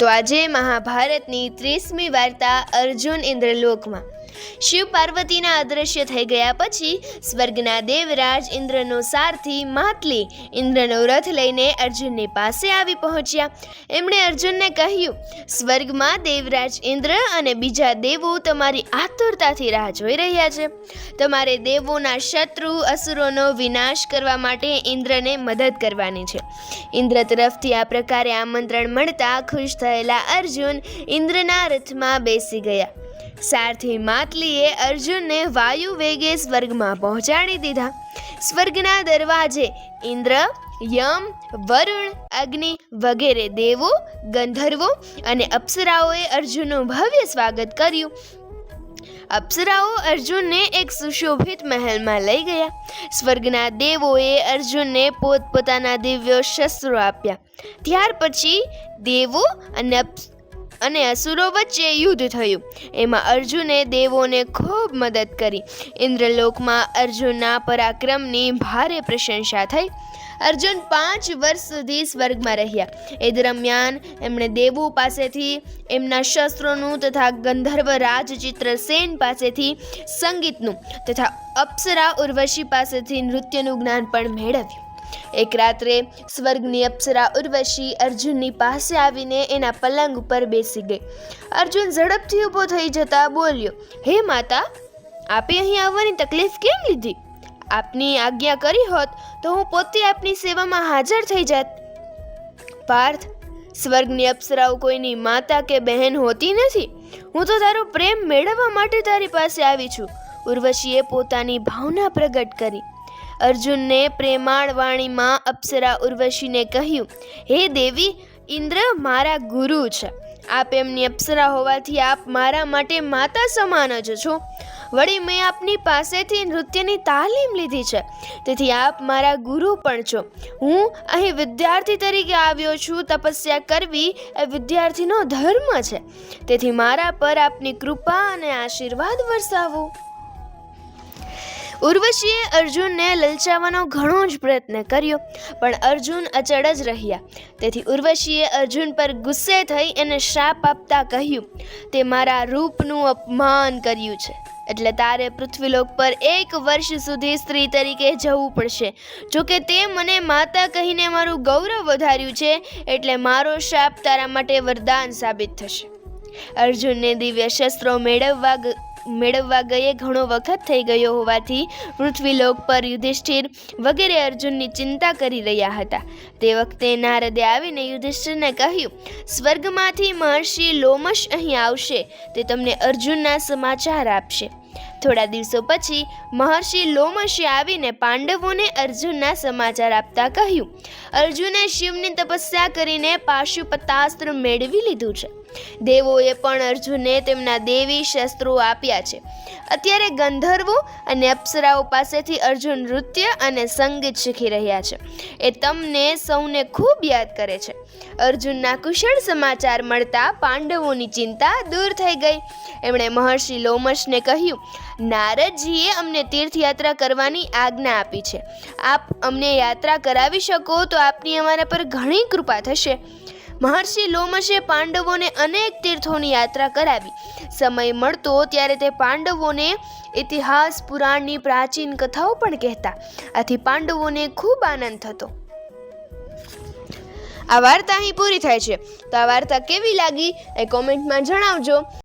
તો આજે મહાભારતની ત્રીસમી વાર્તા અર્જુન ઇન્દ્રલોકમાં. શિવ પાર્વતીના અદૃશ્ય થઈ ગયા પછી સ્વર્ગના દેવરાજ ઇન્દ્રનો સારથી માતલી ઇન્દ્રનો રથ લઈને અર્જુનની પાસે આવી પહોંચ્યા. એમણે અર્જુનને કહ્યું, સ્વર્ગમાં દેવરાજ ઇન્દ્ર અને બીજા દેવો તમારી આતુરતાથી રાહ જોઈ રહ્યા છે. તમારે દેવોના શત્રુ, અસુરોનો વિનાશ કરવા માટે ઇન્દ્રને મદદ કરવાની છે. ઇન્દ્ર તરફથી આ પ્રકારે આમંત્રણ મળતા ખુશ થયેલા અર્જુન ઇન્દ્રના રથમાં બેસી ગયા. સારથી માટલીએ અર્જુનને વાયુ વેગે સ્વર્ગમાં પહોંચાડી દીધા. સ્વર્ગના દરવાજે ઇન્દ્ર, યમ, વરુણ, અગ્નિ વગેરે દેવો, ગંધર્વો અને અપ્સરાઓએ અર્જુનનું ભવ્ય સ્વાગત કર્યું. અપ્સરાઓ અર્જુનને એક સુશોભિત મહેલમાં લઈ ગયા. સ્વર્ગના દેવોએ અર્જુનને પોતપોતાના દિવ્ય શસ્ત્રો આપ્યા. ત્યાર પછી દેવો અને અને અસુરો વચ્ચે યુદ્ધ થયું. એમાં અર્જુને દેવોને ખૂબ મદદ કરી. ઇન્દ્રલોકમાં અર્જુનના પરાક્રમની ભારે પ્રશંસા થઈ. અર્જુન પાંચ વર્ષ સુધી સ્વર્ગમાં રહ્યા. એ દરમિયાન એમણે દેવો પાસેથી, એમના શસ્ત્રોનું તથા ગંધર્વ રાજચિત્ર સેન પાસેથી સંગીતનું તથા અપ્સરા ઉર્વશી પાસેથી નૃત્યનું જ્ઞાન પણ મેળવ્યું. એક રાત્રે સ્વર્ગની અપ્સરા ઉર્વશી અર્જુનની પાસે આવીને એના પલંગ ઉપર બેસી ગઈ. અર્જુન ઝડપથી ઊભો થઈ જતા બોલ્યો, હે માતા, આપે અહીં આવવાની તકલીફ કેમ લીધી? આપની આજ્ઞા કરી હોત તો હું પોતે આપની સેવામાં હાજર થઈ જાત. પાર્થ, સ્વર્ગની અપ્સરાઓ કોઈની માતા કે બહેન હોતી નથી. હું તો તારો પ્રેમ મેળવવા માટે તારી પાસે આવી છું. ઉર્વશીએ પોતાની ભાવના પ્રગટ કરી. અર્જુનને પ્રેમાળ વાણીમાં અપ્સરા ઉર્વશીને કહ્યું, હે દેવી, ઇન્દ્ર મારા ગુરુ છે. આપ એમની અપ્સરા હોવાથી આપ મારા માટે માતા સમાન જ છો. વળી મેં આપની પાસેથી નૃત્યની તાલીમ લીધી છે. તેથી આપ મારા ગુરુ પણ છો. હું અહીં વિદ્યાર્થી તરીકે આવ્યો છું. તપસ્યા કરવી એ વિદ્યાર્થીનો ધર્મ છે. તેથી મારા પર આપની કૃપા અને આશીર્વાદ વરસાવો. ઉર્વશીએ અર્જુનને લલચાવવાનો ઘણો જ પ્રયત્ન કર્યો, પણ અર્જુન અચળ જ રહ્યા. તેથી ઉર્વશીએ અર્જુન પર ગુસ્સે થઈ એને શાપ આપતા કહ્યું, તે મારા રૂપનું અપમાન કર્યું છે. એટલે તારે પૃથ્વીલોક પર એક વર્ષ સુધી સ્ત્રી તરીકે જવું પડશે. જોકે તે મને માતા કહીને મારું ગૌરવ વધાર્યું છે, એટલે મારો શાપ તારા માટે વરદાન સાબિત થશે. અર્જુનને દિવ્ય શસ્ત્રો મેળવવા મેળવવા ગયે ઘણો વખત થઈ ગયો હોવાથી પૃથ્વીલોક પર યુધિષ્ઠિર વગેરે અર્જુનની ચિંતા કરી રહ્યા હતા. તે વખતે નારદે આવીને યુધિષ્ઠિરને કહ્યું, સ્વર્ગમાંથી મહર્ષિ લોમશ અહીં આવશે, તે તમને અર્જુનના સમાચાર આપશે. થોડા દિવસો પછી મહર્ષિ લોમશે આવીને પાંડવોને અર્જુનના સમાચાર આપતા કહ્યું, અર્જુને શિવની તપસ્યા કરીને પાશુપતાસ્ત્ર મેળવી લીધું છે. દેવોએ પણ અર્જુનને તેમના દેવી શસ્ત્રો આપ્યા છે. અત્યારે ગંધર્વો અને અપ્સરાઓ પાસેથી અર્જુન નૃત્ય અને સંગીત શીખી રહ્યા છે. એ તમને સૌને ખૂબ યાદ કરે છે. અર્જુનના કુશળ સમાચાર મળતા પાંડવોની ચિંતા દૂર થઈ ગઈ. એમણે મહર્ષિ લોમશને કહ્યું, નારદજીએ અમને તીર્થયાત્રા કરવાની આજ્ઞા આપી છે. આપ અમને યાત્રા કરાવી શકો તો આપની અમારા પર ઘણી કૃપા થશે. મહર્ષિ લોમશે પાંડવોને અનેક તીર્થોની યાત્રા કરાવી. સમય મળતો ત્યારે તે પાંડવોને ઇતિહાસ, પુરાણની પ્રાચીન કથાઓ પણ કહેતા. આથી પાંડવોને ખૂબ આનંદ થતો. આ વાર્તા અહીં પૂરી થાય છે. તો આ વાર્તા કેવી લાગી? એ કોમેન્ટમાં જણાવજો.